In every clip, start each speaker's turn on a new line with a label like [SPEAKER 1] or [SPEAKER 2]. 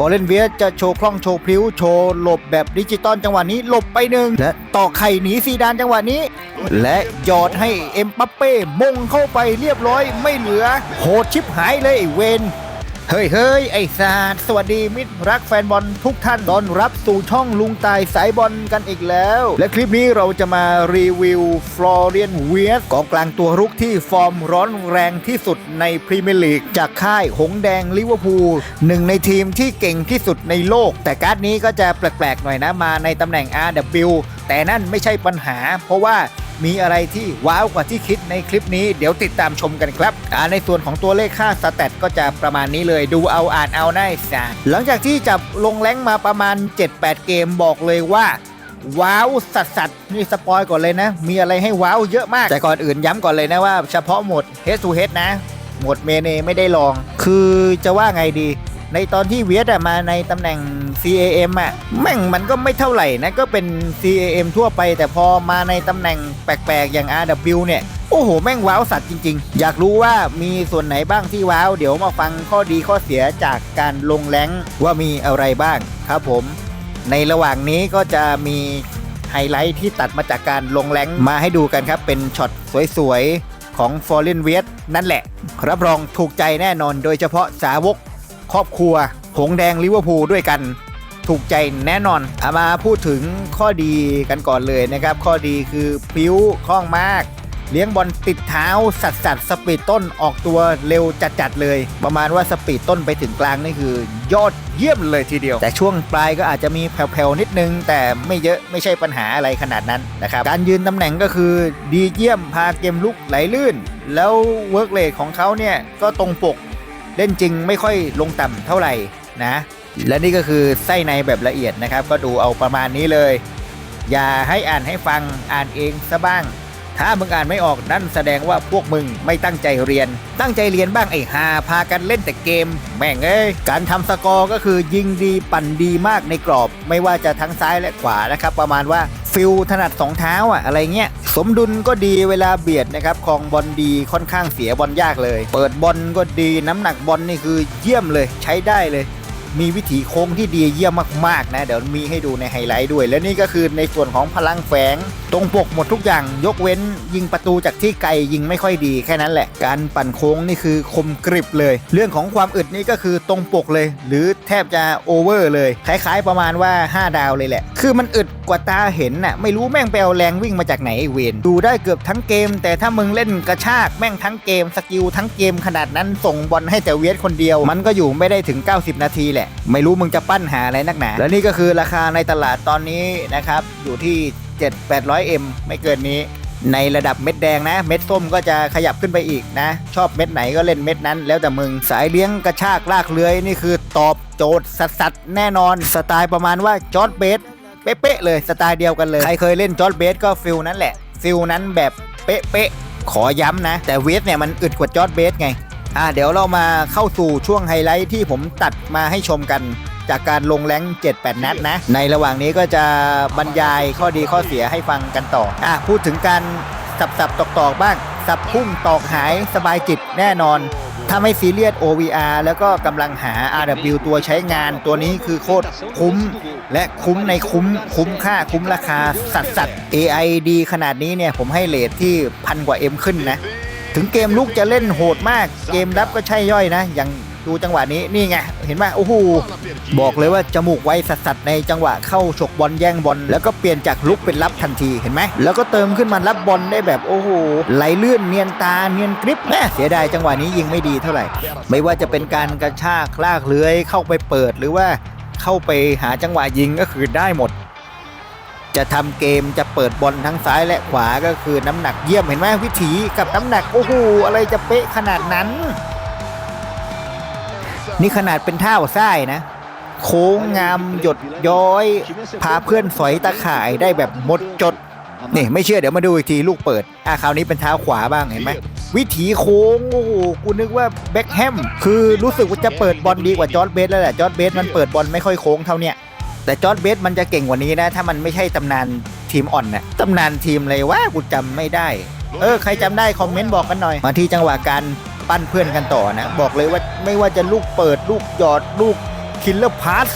[SPEAKER 1] ฟอร์เรนเวียจะโชว์คล่องโชว์พลิ้วโชว์หลบแบบดิจิตอลจังหวะนี้หลบไปหนึ่งและต่อไข่หนีซีดานจังหวะนี้ และยอดให้เอ็มปัปเป้มงเข้าไปเรียบร้อยไม่เหลือ โหดชิบหายเลยเวน เฮ้ยเฮ้ยไอ้สาสวัสดีมิตรรักแฟนบอลทุกท่านต้อนรับสู่ช่องลุงตายสายบอลกันอีกแล้ว และคลิปนี้เราจะมารีวิวฟลอเรียนเวียสกองกลางตัวรุกที่ฟอร์มร้อนแรงที่สุดในพรีเมียร์ลีกจากค่ายหงแดงลิเวอร์พูลหนึ่งในทีมที่เก่งที่สุดในโลก แต่การ์ดนี้ก็จะแปลกๆหน่อยนะมาในตำแหน่ง RW แต่นั่นไม่ใช่ปัญหา เพราะว่า มีอะไรที่ว้าวกว่าที่คิดในคลิปนี้เดี๋ยวติดตามชมกันครับในส่วนของตัวเลขค่าสแตทก็จะประมาณนี้เลยดูเอาอ่านเอาได้สาหลังจากที่จับลงแรงมาประมาณ 7-8 เกมบอกเลยว่าว้าวสัสสัสนี่สปอยก่อนเลยนะ มีอะไรให้ว้าวเยอะมาก แต่ก่อนอื่นย้ำก่อนเลยนะว่าเฉพาะหมด Head to Head นะ หมดเมเนไม่ได้ลอง คือจะว่าไงดี ในตอนที่เวียดอะมาในตำแหน่ง CAM อะแม่งมันก็ไม่เท่าไหร่นะก็เป็น CAM ทั่วไป แต่พอมาในตำแหน่งแปลกๆ อย่าง RW เนี่ยโอ้โห แม่งว้าวสัตว์จริง ๆ อยากรู้ว่ามีส่วนไหนบ้างที่ว้าว เดี๋ยวมาฟังข้อดีข้อเสียจากการลงแรงว่ามีอะไรบ้างครับผม ในระหว่างนี้ก็จะมีไฮไลท์ที่ตัดมาจากการลงแรงมาให้ดูกันครับ เป็นช็อตสวยๆ ของ f o r e i g n w e i t นั่นแหละ รับรองถูกใจแน่นอนโดยเฉพาะสาวก ครอบครัว หงแดงลิเวอร์พูลด้วยกัน ถูกใจแน่นอนเอามาพูดถึงข้อดีกันก่อนเลยนะครับ ข้อดีคือพิ้วคล่องมาก เลี้ยงบอลติดเท้าสัดสัดสปีดต้นออกตัวเร็วจัดๆเลย ประมาณว่าสปีดต้นไปถึงกลางนี่คือยอดเยี่ยมเลยทีเดียว แต่ช่วงปลายก็อาจจะมีแผ่วๆนิดนึง แต่ไม่เยอะไม่ใช่ปัญหาอะไรขนาดนั้นนะครับการยืนตำแหน่งก็คือดีเยี่ยมพาเกมลุกไหลลื่น แล้วเวิร์กเลทของเขาเนี่ยก็ตรงปก เล่นจริงไม่ค่อยลงต่ำเท่าไหร่นะ และนี่ก็คือไส้ในแบบละเอียดนะครับ ก็ดูเอาประมาณนี้เลย อย่าให้อ่านให้ฟังอ่านเองซะบ้าง ถ้ามึงอ่านไม่ออกนั่นแสดงว่าพวกมึงไม่ตั้งใจเรียน ตั้งใจเรียนบ้างไอ้ฮาพากันเล่นแต่เกม แม่งเอ้ยการทำสกอร์ก็คือยิงดีปั่นดีมากในกรอบ ไม่ว่าจะทั้งซ้ายและขวานะครับ ประมาณว่า ฟิลถนัดสองเท้าอะอะไรเงี้ยสมดุลก็ดีเวลาเบียดนะครับคลองบอลดีค่อนข้างเสียบอลยากเลย เปิดบอลก็ดีน้ำหนักบอลนี่คือเยี่ยมเลยใช้ได้เลย มีวิถีโค้งที่ดีเยี่ยมมากๆนะเดี๋ยวมีให้ดูในไฮไลท์ด้วย และนี่ก็คือในส่วนของพลังแฝง ตรงปกหมดทุกอย่างยกเว้น ยิงประตูจากที่ไกลยิงไม่ค่อยดีแค่นั้นแหละ การปั่นโค้งนี่คือคมกริบเลย เรื่องของความอึดนี่ก็คือตรงปกเลย หรือแทบจะโอเวอร์เลยคล้ายๆ ประมาณว่า 5 ดาวเลยแหละ คือมันอึดกว่าตาเห็นน่ะไม่รู้แม่งไปเอาแรงวิ่งมาจากไหนเวนดูได้เกือบทั้งเกม แต่ถ้ามึงเล่นกระชากแม่งทั้งเกมสกิลทั้งเกมขนาดนั้นส่งบอลให้แต่เวียดคนเดียว มันก็อยู่ไม่ได้ถึง 90 นาทีแหละไม่รู้มึงจะปั้นหาอะไรนักหนา และนี่ก็คือราคาในตลาดตอนนี้นะครับ อยู่ที่ 7-800M ไม่เกินนี้ในระดับเม็ดแดงนะ เม็ดส้มก็จะขยับขึ้นไปอีกนะ ชอบเม็ดไหนก็เล่นเม็ดนั้น แล้วแต่มึงสายเลี้ยงกระชากลากเลื้อยนี่คือตอบโจทย์สัดๆแน่นอนสไตล์ประมาณว่าจอร์ดเบสเป๊ะๆเลยสไตล์เดียวกันเลย ใครเคยเล่นจอร์ดเบสก็ฟิลนั้นแหละฟิลนั้นแบบเป๊ะๆขอย้ำนะ แต่เวสเนี่ยมันอึดกว่าจอร์ดเบสไง อ่าเดี๋ยวเรามาเข้าสู่ช่วงไฮไลท์ที่ผมตัดมาให้ชมกัน จากการลงแรง7-8 นัดนะ ในระหว่างนี้ก็จะบรรยายข้อดีข้อเสียให้ฟังกันต่ออะพูดถึงการสับสับตอกตอกๆบ้าง สับพุ่งตอกหายสบายจิตแน่นอนถ้าไม่ซีเรียส OVR แล้วก็กำลังหา RW ตัวใช้งานตัวนี้คือโคตรคุ้ม และคุ้มในคุ้มคุ้มค่าคุ้มราคาสัดสัด AI ดีขนาดนี้เนี่ย ผมให้เลทที่พันกว่า M ขึ้นนะ ถึงเกมลูกจะเล่นโหดมาก เกมรับก็ใช่ย่อยนะ อย่างดูจังหวะนี้นี่ไงเห็นไหมโอ้โหบอกเลยว่าจมูกไวสัสๆในจังหวะเข้าฉกบอลแย่งบอลแล้วก็เปลี่ยนจากลุกเป็นรับทันทีเห็นไหมแล้วก็เติมขึ้นมารับบอลได้แบบโอ้โหไหลเลื่อนเนียนตาเนียนกริปแม่เสียดายจังหวะนี้ยิงไม่ดีเท่าไหร่ ไม่ว่าจะเป็นการกระชากลากเลื้อยเข้าไปเปิดหรือว่าเข้าไปหาจังหวะยิงก็คือได้หมด จะทำเกมจะเปิดบอลทั้งซ้ายและขวาก็คือน้ำหนักเยี่ยมเห็นไหมวิถีกับน้ำหนักโอ้โหอะไรจะเป๊ะขนาดนั้น นี่ขนาดเป็นท่าซ้ายนะ โค้งงามหยดย้อย พาเพื่อนสอยตะข่ายได้แบบหมดจดนี่ไม่เชื่อเดี๋ยวมาดูอีกทีลูกเปิด อะคราวนี้เป็นเท้าขวาบ้างเห็นไหมวิถีโค้งโอ้โหกูนึกว่าเบ็คแฮมคือรู้สึกว่าจะเปิดบอลดีกว่าจอร์ดเบสแล้วแหละจอร์ดเบสมันเปิดบอลไม่ค่อยโค้งเท่าเนี้ย แต่จอร์ดเบสมันจะเก่งกว่านี้นะ ถ้ามันไม่ใช่ตำนานทีมอ่อนนะตำนานทีมอะไรวะกูจำไม่ได้ เออ ใครจำได้คอมเมนต์บอกกันหน่อย มาที่จังหวะการปั้นเพื่อนกันต่อนะ บอกเลยว่าไม่ว่าจะลูกเปิด ลูกหยอดลูกคิลเลอร์พาส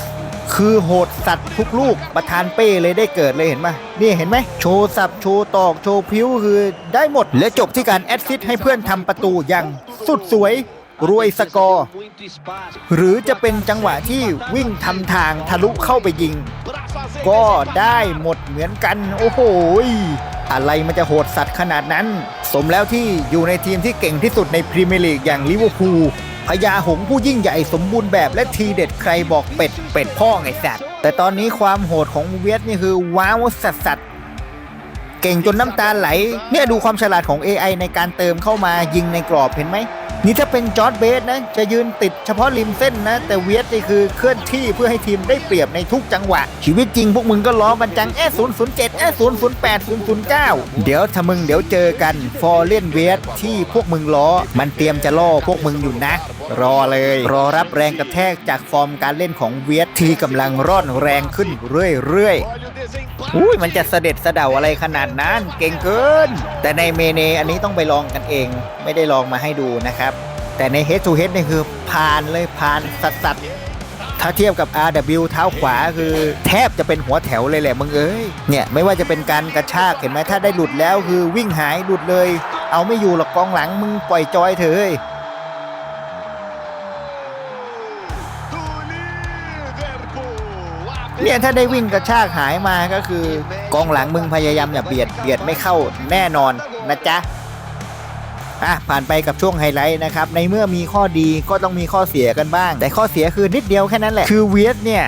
[SPEAKER 1] คือโหดสัตว์ทุกลูกประธานเป้เลยได้เกิดเลยเห็นไหมนี่เห็นไหมโชว์สับโชว์ตอกโชว์พิ้วคือได้หมด และจบที่การแอดซิสต์ให้เพื่อนทำประตูอย่างสุดสวยรวยสกอร์ หรือจะเป็นจังหวะที่วิ่งทำทางทะลุเข้าไปยิง ก็ได้หมดเหมือนกัน โอ้โหอะไรมันจะโหดสัตว์ขนาดนั้น สมแล้วที่อยู่ในทีมที่เก่งที่สุดในพรีเมียร์ลีกอย่างลิเวอร์พูลพญาหงผู้ยิ่งใหญ่สมบูรณ์แบบและทีเด็ดใครบอกเป็ด เป็ดพ่อไงสัตว์แต่ตอนนี้ความโหดของเวียดนี่คือว้าวสัสสัสเก่งจนน้ำตาไหล เนี่ยดูความฉลาดของ AI ในการเติมเข้ามายิงในกรอบเห็นไหม นี่ถ้าเป็นจอร์ดเบสนะ จะยืนติดเฉพาะริมเส้นนะ แต่เวียดนี่คือเคลื่อนที่เพื่อให้ทีมได้เปรียบในทุกจังหวะ ชีวิตจริงพวกมึงก็ล้อบันจังแอศูนย์ศูนย์เจ็ดแอศูนย์ศูนย์แปดศูนย์ศูนย์เก้าเดี๋ยวถ้ามึงเดี๋ยวเจอกันฟอร์เลนเวียดที่พวกมึงล้อ มันเตรียมจะล่อพวกมึงอยู่นะ รอเลย รอรับแรงกระแทกจากฟอร์มการเล่นของเวียดที่กำลังร่อนแรงขึ้นเรื่อยๆอุ้ยมันจะเสด็จเสะเดาอะไรขนาดนั้นเก่งเกิน แต่ในเมเนอันนี้ต้องไปลองกันเอง ไม่ได้ลองมาให้ดูนะครับ แต่ใน Head to Head นี่คือผ่านเลยผ่านสัสสัสๆถ้าเทียบกับ RW เท้าขวาคือแทบจะเป็นหัวแถวเลยแหละมึงเอ้ยเนี่ยไม่ว่าจะเป็นการกระชากเห็นไหมถ้าได้หลุดแล้วคือวิ่งหายหลุดเลย เอาไม่อยู่หรอกกองหลังมึงปล่อยจอยเถอะเฮ้ยเนี่ยถ้าได้วิ่งกระชากหายมาก็คือกองหลังมึงพยายามอย่าเบียดเบียดไม่เข้าแน่นอนนะจ๊ะ อะผ่านไปกับช่วงไฮไลท์นะครับในเมื่อมีข้อดีก็ต้องมีข้อเสียกันบ้าง แต่ข้อเสียคือนิดเดียวแค่นั้นแหละคือเวียดเนี่ย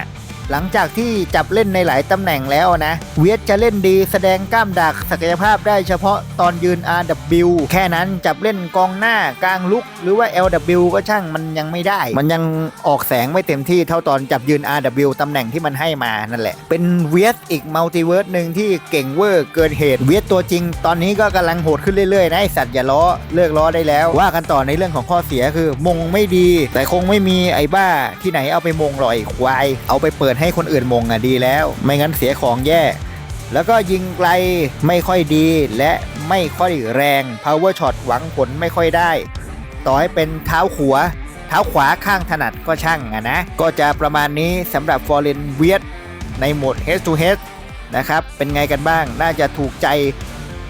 [SPEAKER 1] หลังจากที่จับเล่นในหลายตำแหน่งแล้วนะ เวียดจะเล่นดีแสดงกล้ามดักศักยภาพได้เฉพาะตอนยืน RW แค่นั้นจับเล่นกองหน้ากลางลุก หรือว่า LW ก็ช่างมันยังไม่ได้ มันยังออกแสงไม่เต็มที่เท่าตอนจับยืน RW ตำแหน่งที่มันให้มานั่นแหละ เป็นเวียดอีกมัลติเวิร์สหนึ่งที่เก่งเวอร์เกินเหตุเวียดตัวจริง ตอนนี้ก็กำลังโหดขึ้นเรื่อยๆนะไอสัตว์อย่าล้อเลิกล้อได้แล้ว ว่ากันต่อในเรื่องของข้อเสียคือมงไม่ดี แต่คงไม่มีไอ้บ้าที่ไหนเอาไปมงหรอกไอยควายเอาไปเปิดให้คนอื่นมงอะดีแล้ว ไม่งั้นเสียของแย่ แล้วก็ยิงไกลไม่ค่อยดีและไม่ค่อยแรง power shot หวังผลไม่ค่อยได้ ต่อให้เป็นเท้าขวาเท้าขวาข้างถนัดก็ช่างอะนะ ก็จะประมาณนี้สำหรับฟอร์เรนเวียดในโหมด head to head นะครับ เป็นไงกันบ้าง น่าจะถูกใจ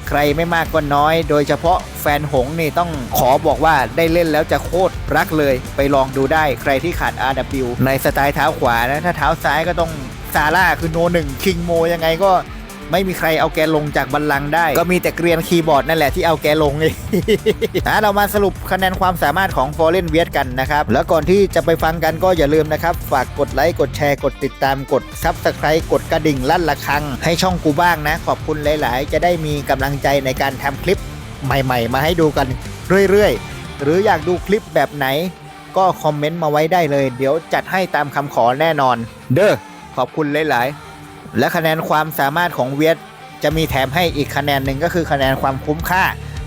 [SPEAKER 1] ใครไม่มากก็น้อย โดยเฉพาะแฟนหงนี่ต้องขอบอกว่าได้เล่นแล้วจะโคตรรักเลย ไปลองดูได้ใครที่ขาด RW ในสไตล์เท้าขวานะถ้าเท้าซ้ายก็ต้องซาร่าคือโนหนึ่งคิงโมยังไงก็ ไม่มีใครเอาแกลงจากบัลลังก์ได้ ก็มีแต่เกรียนคีย์บอร์ดนั่นแหละที่เอาแกลงเองนะเรามาสรุปคะแนนความสามารถของฟอร์เรนเวียดกันนะครับ แล้วก่อนที่จะไปฟังกันก็อย่าลืมนะครับ ฝากกดไลค์ กดแชร์ กดติดตาม กดซับสไคร b ์กดกระดิ่งลั่นละครัง ให้ช่องกูบ้างนะ ขอบคุณหลาย ๆ จะได้มีกำลังใจในการทำคลิปใหม่ ๆ มาให้ดูกันเรื่อย ๆ หรืออยากดูคลิปแบบไหน ก็คอมเมนต์มาไว้ได้เลย เดี๋ยวจัดให้ตามคำขอแน่นอน เด้อขอบคุณหลาย ๆ และคะแนนความสามารถของเวียดจะมีแถมให้อีกคะแนนหนึ่งก็คือคะแนนความคุ้มค่า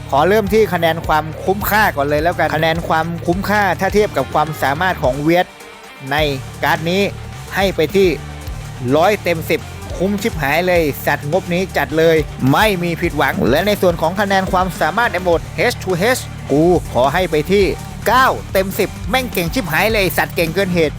[SPEAKER 1] ขอเริ่มที่คะแนนความคุ้มค่าก่อนเลยแล้วกันคะแนนความคุ้มค่าถ้าเทียบกับความสามารถของเวียดในการ์ดนี้ให้ไปที่ร้อยเต็ม 10 คุ้มชิบหายเลย สัตว์งบนี้จัดเลย ไม่มีผิดหวัง และในส่วนของคะแนนความสามารถในโหมด H to H กูขอให้ไปที่ 9 เต็ม 10 แม่งเก่งชิบหายเลย สัตว์เก่งเกินเหตุ